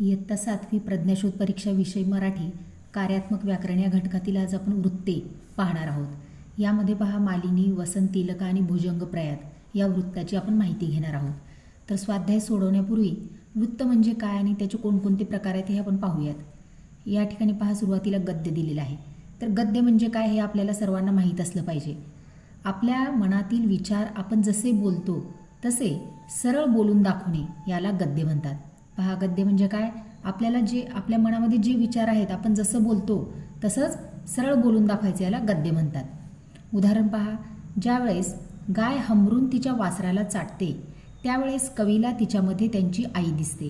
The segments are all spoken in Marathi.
इयत्ता सातवी प्रज्ञाशोध परीक्षा विषय मराठी कार्यात्मक व्याकरण या घटकातील आज आपण वृत्ते पाहणार आहोत. यामध्ये पहा मालिनी वसंत तिलका आणि भुजंग प्रयात या वृत्ताची आपण माहिती घेणार आहोत. तर स्वाध्याय सोडवण्यापूर्वी वृत्त म्हणजे काय आणि त्याचे कोणकोणते प्रकार आहेत हे आपण पाहूयात. या ठिकाणी पहा सुरुवातीला गद्य दिलेलं आहे. तर गद्य म्हणजे काय हे आपल्याला सर्वांना माहीत असलं पाहिजे. आपल्या मनातील विचार आपण जसे बोलतो तसे सरळ बोलून दाखवणे याला गद्य म्हणतात. पहा गद्य म्हणजे काय? आपल्याला जे आपल्या मनामध्ये जे विचार आहेत आपण जसं बोलतो तसंच सरळ बोलून दाखवायचं याला गद्य म्हणतात. उदाहरण पहा ज्यावेळेस गाय हमरून तिच्या वासराला चाटते त्यावेळेस कवीला तिच्यामध्ये त्यांची आई दिसते.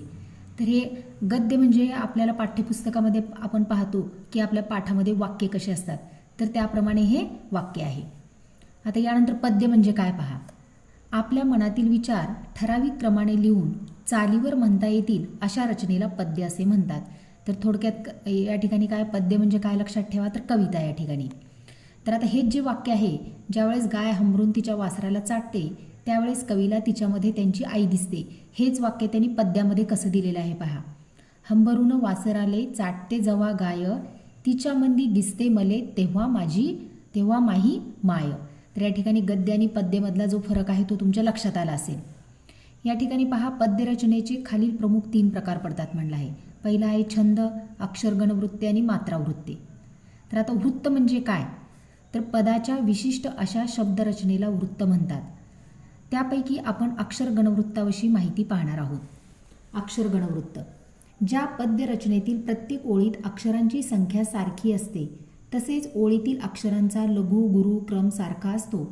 तर हे गद्य म्हणजे आपल्याला पाठ्यपुस्तकामध्ये आपण पाहतो की आपल्या पाठामध्ये वाक्य कसे असतात. तर त्याप्रमाणे हे वाक्य आहे. आता यानंतर पद्य म्हणजे काय पहा? आपल्या मनातील विचार ठराविक क्रमाने लिहून चालीवर म्हणता येतील अशा रचनेला पद्य असे म्हणतात. तर थोडक्यात या ठिकाणी काय पद्य म्हणजे काय लक्षात ठेवा तर कविता या ठिकाणी. तर आता हेच जे वाक्य आहे ज्यावेळेस गाय हमरून तिच्या वासराला चाटते त्यावेळेस कवीला तिच्यामध्ये त्यांची आई दिसते. हेच वाक्य त्यांनी पद्यामध्ये कसं दिलेलं आहे पहा. हंबरून वासराले चाटते जवा गाय तिच्यामंदी दिसते मले तेव्हा माझी तेव्हा माही माय. तर या ठिकाणी गद्य आणि पद्यमधला जो फरक आहे तो तुमच्या लक्षात आला असेल. या ठिकाणी पहा पद्यरचनेचे खालील प्रमुख तीन प्रकार पडतात म्हणलं आहे. पहिला आहे छंद अक्षरगणवृत्ती आणि मात्रावृत्ती तर आता वृत्त म्हणजे काय? तर पदाच्या विशिष्ट अशा शब्दरचनेला वृत्त म्हणतात. त्यापैकी आपण अक्षरगणवृत्ताविषयी माहिती पाहणार आहोत. अक्षरगणवृत्त ज्या पद्यरचनेतील प्रत्येक ओळीत अक्षरांची संख्या सारखी असते तसेच ओळीतील अक्षरांचा लघु गुरु क्रम सारखा असतो.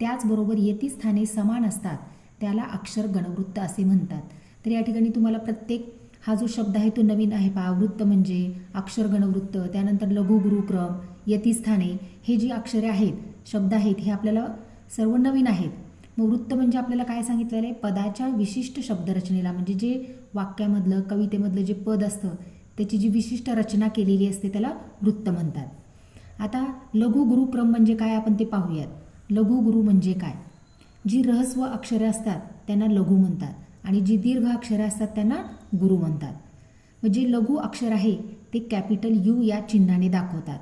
त्याचबरोबर येती स्थाने समान असतात. त्याला अक्षर गणवृत्त असे म्हणतात. तर या ठिकाणी तुम्हाला प्रत्येक हा जो शब्द आहे तो नवीन आहे पहा. वृत्त म्हणजे अक्षर गणवृत्त त्यानंतर लघुगुरुक्रम यतिस्थाने हे जी अक्षरे आहेत शब्द आहेत हे आपल्याला सर्व नवीन आहेत. मग वृत्त म्हणजे आपल्याला काय सांगितलेलं आहे? पदाच्या विशिष्ट शब्दरचनेला म्हणजे जे वाक्यामधलं कवितेमधलं जे पद असतं त्याची जी विशिष्ट रचना केलेली असते त्याला वृत्त म्हणतात. आता लघु गुरुक्रम म्हणजे काय? आपण ते पाहूयात. लघु गुरु म्हणजे काय? जी रहस्व अक्षरे असतात त्यांना लघु म्हणतात आणि जी दीर्घ अक्षरं असतात त्यांना गुरु म्हणतात. मग जे लघु अक्षर आहे ते कॅपिटल यू या चिन्हाने दाखवतात.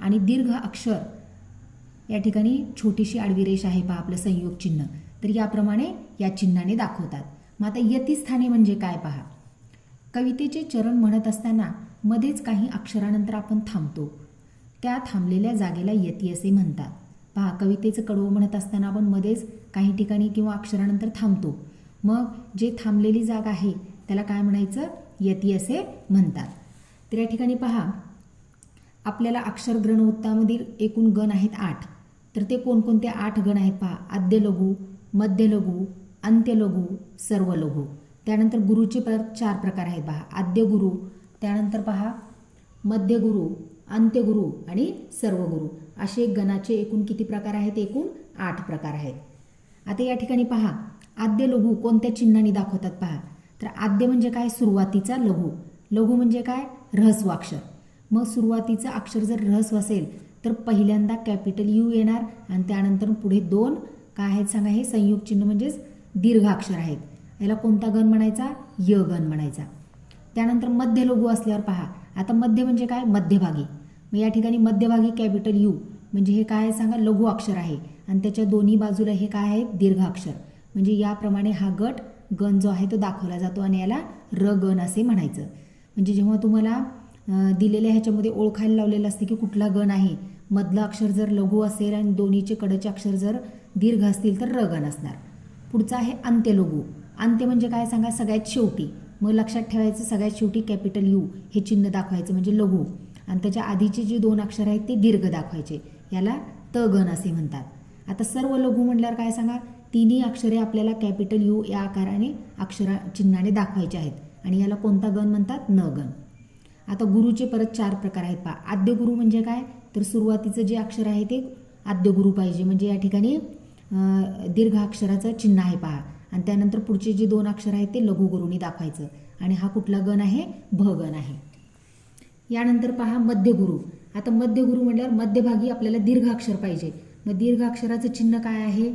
आणि दीर्घ अक्षर या ठिकाणी छोटीशी आडवी रेष आहे पहा आपलं संयोग चिन्ह. तर याप्रमाणे या चिन्हाने दाखवतात. मग आता यतिस्थाने म्हणजे काय पहा? कवितेचे चरण म्हणत असताना मध्येच काही अक्षरानंतर आपण थांबतो. त्या थांबलेल्या जागेला यती असे म्हणतात. पहा कवितेचं कडवं म्हणत असताना आपण मध्येच काही ठिकाणी किंवा अक्षरानंतर थांबतो. मग जे थांबलेली जागा आहे त्याला काय म्हणायचं? यती असे म्हणतात. तर या ठिकाणी पहा आपल्याला अक्षर ग्रहणोत्तामधील एकूण गण आहेत आठ. तर ते कोणकोणते आठ गण आहेत पहा? आद्य लघु मध्य लघु अंत्य लघु सर्व लघु. त्यानंतर गुरुचे प्र चार प्रकार आहेत पहा. आद्य गुरु त्यानंतर पहा मध्य गुरु अंत्यगुरु आणि सर्वगुरु. असे गणाचे एकूण किती प्रकार आहेत? एकूण आठ प्रकार आहेत. आता या ठिकाणी पहा. आद्य लघु कोणत्या चिन्हाने दाखवतात पहा? तर आद्य म्हणजे काय? सुरुवातीचा लघु. लघु म्हणजे काय? रहस्व अक्षर. मग सुरुवातीचं अक्षर जर रहस्व असेल तर पहिल्यांदा कॅपिटल यू येणार आणि त्यानंतर पुढे दोन काय आहेत सांगा हे? संयुक्त चिन्ह म्हणजेच दीर्घ अक्षर आहेत. याला कोणता गण म्हणायचा? य गण म्हणायचा. त्यानंतर मध्य लघु असल्यावर पहा. आता मध्य म्हणजे काय? मध्यभागी. मग या ठिकाणी मध्यभागी कॅपिटल यू म्हणजे हे काय आहे सांगा? लघु अक्षर आहे. आणि त्याच्या दोन्ही बाजूला हे काय आहे? दीर्घ अक्षर. म्हणजे याप्रमाणे हा गट गण जो आहे तो दाखवला जातो आणि याला र गण असे म्हणायचं. म्हणजे जेव्हा तुम्हाला दिलेल्या ह्याच्यामध्ये ओळखायला लावलेलं असते की कुठला गण आहे मधलं अक्षर जर लघु असेल आणि दोन्हीचे कडचे अक्षर जर दीर्घ असतील तर र गण असणार. पुढचं आहे अंत्यलघु. अंत्य म्हणजे काय सांगा? सगळ्यात शेवटी. मग लक्षात ठेवायचं सगळ्यात शेवटी कॅपिटल यू हे चिन्ह दाखवायचं म्हणजे लघु. आणि त्याच्या आधीचे जे दोन अक्षर आहेत ते दीर्घ दाखवायचे. याला त गण असे म्हणतात. आता सर्व लघु म्हटल्यावर काय सांगा? तिन्ही अक्षरे आपल्याला कॅपिटल यू या आकाराने अक्षरा चिन्हाने दाखवायचे आहेत. आणि याला कोणता गण म्हणतात? न गण. आता गुरुचे परत चार प्रकार आहेत पहा. आद्य गुरु म्हणजे काय? तर सुरुवातीचं जे अक्षर आहे ते आद्य गुरु पाहिजे. म्हणजे या ठिकाणी दीर्घ अक्षराचं चिन्ह आहे पहा. आणि त्यानंतर पुढचे जे दोन अक्षर आहेत ते लघु गुरुनी दाखवायचं. आणि हा कुठला गण आहे? भ गण आहे. यानंतर पहा मध्यगुरु आता मध्यगुरु म्हटल्यावर मध्यभागी आपल्याला दीर्घ अक्षर पाहिजे. मग दीर्घ अक्षराचं चिन्ह काय आहे?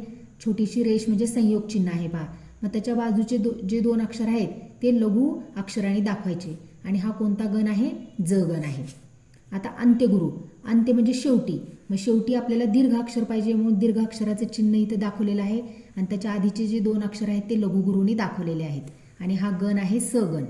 छोटीशी रेष म्हणजे संयोग चिन्ह आहे पहा. मग त्याच्या बाजूचे दो जे दोन अक्षर आहेत ते लघु अक्षराने दाखवायचे. आणि हा कोणता गण आहे? ज गण आहे. आता अंत्यगुरु अंत्य म्हणजे शेवटी. मग शेवटी आपल्याला दीर्घ अक्षर पाहिजे म्हणून दीर्घ अक्षराचं चिन्ह इथं दाखवलेलं आहे. आणि त्याच्या आधीचे जे दोन अक्षर आहेत ते लघुगुरूंनी दाखवलेले आहेत. आणि हा गण आहे स गण.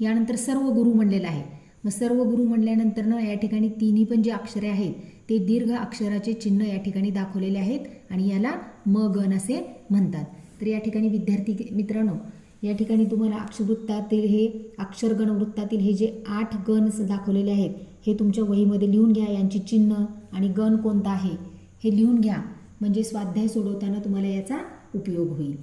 यानंतर सर्व गुरु म्हणलेला आहे. मग सर्व गुरु म्हणल्यानंतर ना या ठिकाणी तिन्ही पण जे अक्षरे आहेत ते दीर्घ अक्षराचे चिन्ह या ठिकाणी दाखवलेले आहेत आणि याला म गण असे म्हणतात. तर या ठिकाणी विद्यार्थी मित्रांनो या ठिकाणी तुम्हाला अक्षरवृत्तातील हे अक्षरगण वृत्तातील हे जे आठ गण दाखवलेले आहेत हे तुमच्या वहीमध्ये लिहून घ्या. यांची चिन्ह आणि गण कोणता आहे हे लिहून घ्या. म्हणजे स्वाध्याय सोडवताना तुम्हाला याचा उपयोग होईल.